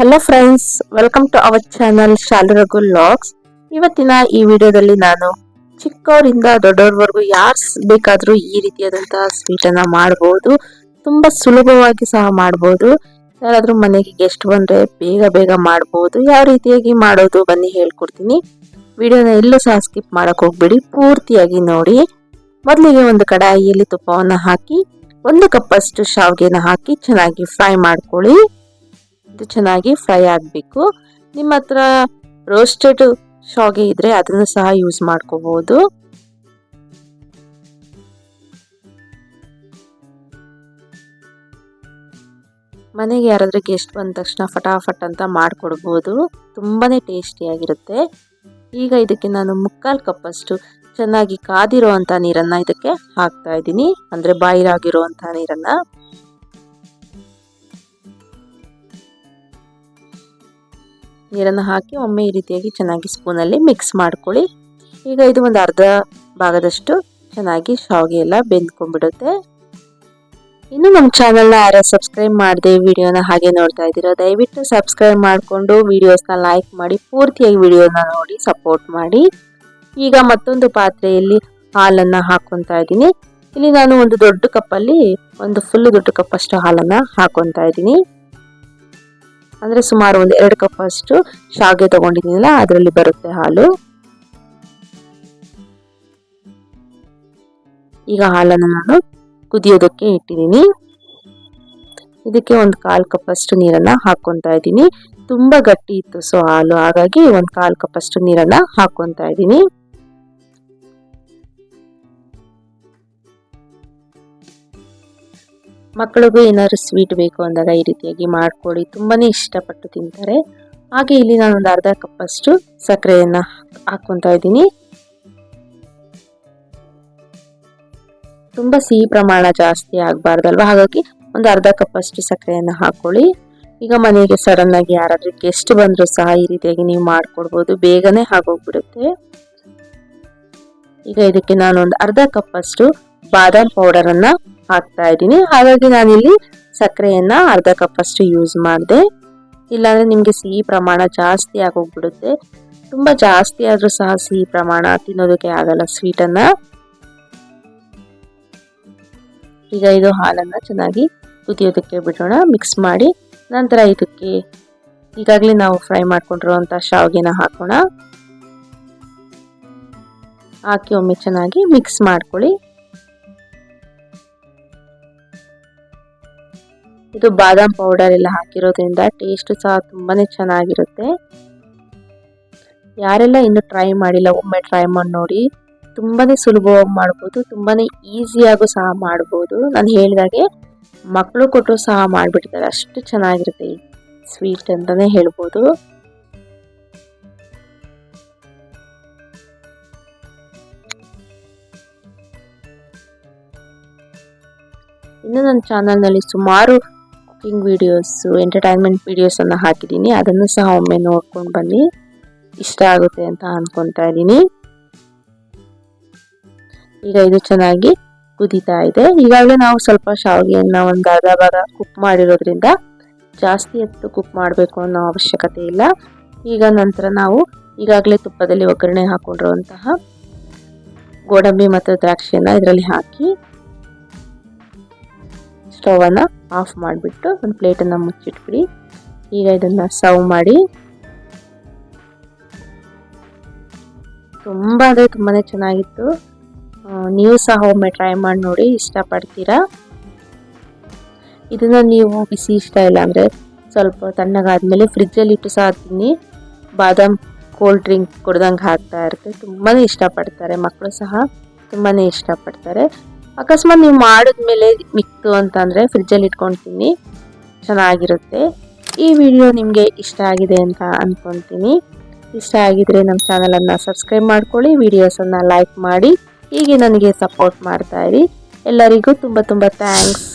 Hello friends welcome to our channel Shalaraghu logs ಇವತ್ತಿನ ಈ ವಿಡಿಯೋದಲ್ಲಿ ನಾನು ಚಿಕ್ಕವರಿಂದ ದೊಡ್ಡವ್ರವರೆಗೂ ಯಾರು ಬೇಕಾದರೂ ಈ ರೀತಿಯಾದಂತಹ ಸ್ವೀಟನ್ನು ಮಾಡ್ಬೋದು. ತುಂಬಾ ಸುಲಭವಾಗಿ ಸಹ ಮಾಡಬಹುದು ಯಾರಾದರೂ ಮನೆಗೆ ಗೆಸ್ಟ್ ಬಂದ್ರೆ ಬೇಗ ಬೇಗ ಮಾಡಬಹುದು ಯಾವ ರೀತಿಯಾಗಿ ಮಾಡೋದು ಬನ್ನಿ ಹೇಳ್ಕೊಡ್ತೀನಿ. ವಿಡಿಯೋನ ಎಲ್ಲೂ ಸಹ ಸ್ಕಿಪ್ ಮಾಡಕ್ ಹೋಗ್ಬೇಡಿ. ಪೂರ್ತಿಯಾಗಿ ನೋಡಿ. ಮೊದಲಿಗೆ ಒಂದು ಕಡಾಯಿಯಲ್ಲಿ ತುಪ್ಪವನ್ನು ಹಾಕಿ, ಒಂದು ಕಪ್ಪಷ್ಟು ಶಾವಿಗೆನ ಹಾಕಿ ಚೆನ್ನಾಗಿ ಫ್ರೈ ಮಾಡ್ಕೊಳ್ಳಿ. ಚೆನ್ನಾಗಿ ಫ್ರೈ ಆಗಬೇಕು. ನಿಮ್ಮ ಹತ್ರ ರೋಸ್ಟೆಡ್ ಶಾವಿಗೆ ಇದ್ರೆ ಅದನ್ನು ಸಹ ಯೂಸ್ ಮಾಡ್ಕೋಬಹುದು ಮನೆಗೆ ಯಾರಾದ್ರೂ ಗೆಸ್ಟ್ ಬಂದ ತಕ್ಷಣ ಫಟಾಫಟ್ ಅಂತ ಮಾಡಿಕೊಡ್ಬೋದು. ತುಂಬಾನೇ ಟೇಸ್ಟಿಯಾಗಿರುತ್ತೆ. ಈಗ ಇದಕ್ಕೆ ನಾನು ಮುಕ್ಕಾಲು ಕಪ್ಪಷ್ಟು ಚೆನ್ನಾಗಿ ಕಾದಿರೋ ಅಂಥ ನೀರನ್ನ ಇದಕ್ಕೆ ಹಾಕ್ತಾ ಇದ್ದೀನಿ. ಅಂದ್ರೆ ಬಾಯಿಲಾಗಿರುವಂಥ ನೀರನ್ನ. ನೀರನ್ನು ಹಾಕಿ ಒಮ್ಮೆ ಈ ರೀತಿಯಾಗಿ ಚೆನ್ನಾಗಿ ಸ್ಪೂನಲ್ಲಿ ಮಿಕ್ಸ್ ಮಾಡ್ಕೊಳ್ಳಿ. ಈಗ ಇದು ಒಂದು ಅರ್ಧ ಭಾಗದಷ್ಟು ಚೆನ್ನಾಗಿ ಶಾವಿಗೆ ಎಲ್ಲ ಬೆಂದ್ಕೊಂಡ್ಬಿಡುತ್ತೆ. ಇನ್ನು ನಮ್ಮ ಚಾನಲ್ನ ಯಾರು ಸಬ್ಸ್ಕ್ರೈಬ್ ಮಾಡಿದೆ ವಿಡಿಯೋನ ಹಾಗೆ ನೋಡ್ತಾ ಇದ್ದೀರಾ, ದಯವಿಟ್ಟು ಸಬ್ಸ್ಕ್ರೈಬ್ ಮಾಡಿಕೊಂಡು ವಿಡಿಯೋಸ್ನ ಲೈಕ್ ಮಾಡಿ, ಪೂರ್ತಿಯಾಗಿ ವಿಡಿಯೋನ ನೋಡಿ ಸಪೋರ್ಟ್ ಮಾಡಿ. ಈಗ ಮತ್ತೊಂದು ಪಾತ್ರೆಯಲ್ಲಿ ಹಾಲನ್ನು ಹಾಕೊತಾ ಇದ್ದೀನಿ. ಇಲ್ಲಿ ನಾನು ಒಂದು ದೊಡ್ಡ ಕಪ್ಪಲ್ಲಿ, ಒಂದು ಫುಲ್ ದೊಡ್ಡ ಕಪ್ಪಷ್ಟು ಹಾಲನ್ನು ಹಾಕೊತಾ ಇದ್ದೀನಿ. ಅಂದ್ರೆ ಸುಮಾರು ಒಂದು ಎರಡು ಕಪ್ ಅಷ್ಟು ಶಾವಿಗೆ ತಗೊಂಡಿದ್ದೀನಲ್ಲ, ಅದರಲ್ಲಿ ಬರುತ್ತೆ ಹಾಲು. ಈಗ ಹಾಲನ್ನು ನಾನು ಕುದಿಯೋದಕ್ಕೆ ಇಟ್ಟಿದ್ದೀನಿ. ಇದಕ್ಕೆ ಒಂದು ಕಾಲು ಕಪ್ ಅಷ್ಟು ನೀರನ್ನ ಹಾಕೊತಾ ಇದ್ದೀನಿ. ತುಂಬಾ ಗಟ್ಟಿ ಇತ್ತು ಸೊ ಹಾಲು, ಹಾಗಾಗಿ ಒಂದು ಕಾಲು ಕಪ್ ಅಷ್ಟು ನೀರನ್ನ ಹಾಕೊತಾ ಇದ್ದೀನಿ. ಮಕ್ಕಳಿಗೂ ಏನಾದ್ರು ಸ್ವೀಟ್ ಬೇಕು ಅಂದಾಗ ಈ ರೀತಿಯಾಗಿ ಮಾಡ್ಕೊಳ್ಳಿ ತುಂಬಾನೇ ಇಷ್ಟಪಟ್ಟು ತಿಂತಾರೆ. ಹಾಗೆ ಇಲ್ಲಿ ನಾನು ಒಂದು ಅರ್ಧ ಕಪ್ಪಷ್ಟು ಸಕ್ಕರೆಯನ್ನು ಹಾಕೊತಾ ಇದ್ದೀನಿ. ತುಂಬಾ ಸಿಹಿ ಪ್ರಮಾಣ ಜಾಸ್ತಿ ಆಗಬಾರ್ದಲ್ವ? ಹಾಗಾಗಿ ಒಂದು ಅರ್ಧ ಕಪ್ ಸಕ್ಕರೆಯನ್ನು ಹಾಕೊಳ್ಳಿ ಈಗ ಮನೆಗೆ ಸಡನ್ ಆಗಿ ಯಾರಾದ್ರೂ ಗೆಸ್ಟ್ ಬಂದರೂ ಸಹ ಈ ರೀತಿಯಾಗಿ ನೀವು ಮಾಡ್ಕೊಡ್ಬೋದು. ಬೇಗನೆ ಆಗೋಗ್ಬಿಡುತ್ತೆ. ಈಗ ಇದಕ್ಕೆ ನಾನು ಒಂದು ಅರ್ಧ ಕಪ್ ಅಷ್ಟು ಬಾದಾಮ್ ಪೌಡರ್ ಅನ್ನ ಹಾಕ್ತಾ ಇದ್ದೀನಿ. ಹಾಗಾಗಿ ನಾನಿಲ್ಲಿ ಸಕ್ಕರೆಯನ್ನ ಅರ್ಧ ಕಪ್ ಅಷ್ಟು ಯೂಸ್ ಮಾಡಿದೆ. ಇಲ್ಲಾಂದ್ರೆ ನಿಮಗೆ ಸಿಹಿ ಪ್ರಮಾಣ ಜಾಸ್ತಿ ಆಗೋಗ್ಬಿಡುತ್ತೆ. ತುಂಬಾ ಜಾಸ್ತಿ ಆದ್ರೂ ಸಹ ಸಿಹಿ ಪ್ರಮಾಣ ತಿನ್ನೋದಕ್ಕೆ ಆಗಲ್ಲ ಸ್ವೀಟನ್ನು ಈಗ ಇದು ಹಾಲನ್ನ ಚೆನ್ನಾಗಿ ಕುದಿಯೋದಕ್ಕೆ ಬಿಡೋಣ. ಮಿಕ್ಸ್ ಮಾಡಿ ನಂತರ ಇದಕ್ಕೆ ಈಗಾಗಲೇ ನಾವು ಫ್ರೈ ಮಾಡ್ಕೊಂಡಿರುವಂತ ಶಾವಿಗೆನ ಹಾಕೋಣ. ಹಾಕಿ ಒಮ್ಮೆ ಚೆನ್ನಾಗಿ ಮಿಕ್ಸ್ ಮಾಡ್ಕೊಳ್ಳಿ. ಇದು ಬಾದಾಮ್ ಪೌಡರ್ ಎಲ್ಲ ಹಾಕಿರೋದ್ರಿಂದ ಟೇಸ್ಟ್ ಸಹ ತುಂಬಾ ಚೆನ್ನಾಗಿರುತ್ತೆ. ಯಾರೆಲ್ಲ ಇನ್ನು ಟ್ರೈ ಮಾಡಿಲ್ಲ, ಒಮ್ಮೆ ಟ್ರೈ ಮಾಡಿ ನೋಡಿ. ತುಂಬಾ ಸುಲಭವಾಗಿ ಮಾಡ್ಬೋದು ತುಂಬಾ ಈಸಿಯಾಗೂ ಸಹ ಮಾಡ್ಬೋದು. ನಾನು ಹೇಳಿದಾಗೆ ಮಕ್ಕಳು ಕೊಟ್ಟು ಸಹ ಮಾಡಿಬಿಡ್ತಾರೆ ಅಷ್ಟು ಚೆನ್ನಾಗಿರುತ್ತೆ ಈ ಸ್ವೀಟ್ ಅಂತಲೇ ಹೇಳ್ಬೋದು. ಇನ್ನು ನನ್ನ ಚಾನಲ್ನಲ್ಲಿ ಸುಮಾರು ಕುಕಿಂಗ್ ವೀಡಿಯೋಸು ಎಂಟರ್ಟೈನ್ಮೆಂಟ್ ವೀಡಿಯೋಸನ್ನು ಹಾಕಿದ್ದೀನಿ ಅದನ್ನು ಸಹ ಒಮ್ಮೆ ನೋಡ್ಕೊಂಡು ಬನ್ನಿ. ಇಷ್ಟ ಆಗುತ್ತೆ ಅಂತ ಅಂದ್ಕೊತಾ ಇದ್ದೀನಿ. ಈಗ ಇದು ಚೆನ್ನಾಗಿ ಕುದೀತಾ ಇದೆ. ಈಗಾಗಲೇ ನಾವು ಸ್ವಲ್ಪ ಶಾವಿಗೆಯನ್ನು ಒಂದು ಅರ್ಧ ಭಾಗ ಕುಕ್ ಮಾಡಿರೋದ್ರಿಂದ ಜಾಸ್ತಿ ಎತ್ತು ಕುಕ್ ಮಾಡಬೇಕು ಅನ್ನೋ ಅವಶ್ಯಕತೆ ಇಲ್ಲ. ಈಗ ನಂತರ ನಾವು ಈಗಾಗಲೇ ತುಪ್ಪದಲ್ಲಿ ಒಗ್ಗರಣೆ ಹಾಕೊಂಡಿರುವಂತಹ ಗೋಡಂಬಿ ಮತ್ತು ದ್ರಾಕ್ಷಿಯನ್ನು ಇದರಲ್ಲಿ ಹಾಕಿ ಸ್ಟವ್ ಅನ್ನ ಆಫ್ ಮಾಡಿಬಿಟ್ಟು ಒಂದು ಪ್ಲೇಟನ್ನು ಮುಚ್ಚಿಟ್ಬಿಡಿ. ಈಗ ಇದನ್ನ ಸರ್ವ್ ಮಾಡಿ. ತುಂಬ ಅಂದರೆ ತುಂಬಾ ಚೆನ್ನಾಗಿತ್ತು. ನೀವು ಸಹ ಒಮ್ಮೆ ಟ್ರೈ ಮಾಡಿ ನೋಡಿ, ಇಷ್ಟಪಡ್ತೀರಾ? ಇದನ್ನ ನೀವು ಬಿಸಿ ಇಷ್ಟ ಇಲ್ಲ ಅಂದರೆ ಸ್ವಲ್ಪ ತಣ್ಣಗಾದ್ಮೇಲೆ ಫ್ರಿಜ್ಜಲ್ಲಿ ಇಟ್ಟು ಸಹ ತಿನ್ನಿ. ಬಾದಾಮ್ ಕೋಲ್ಡ್ ಡ್ರಿಂಕ್ ಕುಡ್ದಂಗೆ ಹಾಕ್ತಾ ಇರುತ್ತೆ. ತುಂಬಾ ಇಷ್ಟಪಡ್ತಾರೆ ಮಕ್ಕಳು ಸಹ ತುಂಬಾ ಇಷ್ಟಪಡ್ತಾರೆ. ಅಕಸ್ಮಾತ್ ನೀವು ಮಾಡಿದ್ಮೇಲೆ ಮಿಕ್ತು ಅಂತಂದರೆ ಫ್ರಿಜ್ಜಲ್ಲಿ ಇಟ್ಕೊಂಡು ತಿನ್ನಿ ಚೆನ್ನಾಗಿರುತ್ತೆ. ಈ ವಿಡಿಯೋ ನಿಮಗೆ ಇಷ್ಟ ಆಗಿದೆ ಅಂತ ಅಂದ್ಕೊತೀನಿ ಇಷ್ಟ ಆಗಿದ್ರೆ ನಮ್ಮ ಚಾನಲನ್ನು ಸಬ್ಸ್ಕ್ರೈಬ್ ಮಾಡ್ಕೊಳ್ಳಿ ವಿಡಿಯೋಸನ್ನು ಲೈಕ್ ಮಾಡಿ. ಹೀಗೆ ನನಗೆ ಸಪೋರ್ಟ್ ಮಾಡ್ತಾ ಇರಿ. ಎಲ್ಲರಿಗೂ ತುಂಬ ತುಂಬ ಥ್ಯಾಂಕ್ಸ್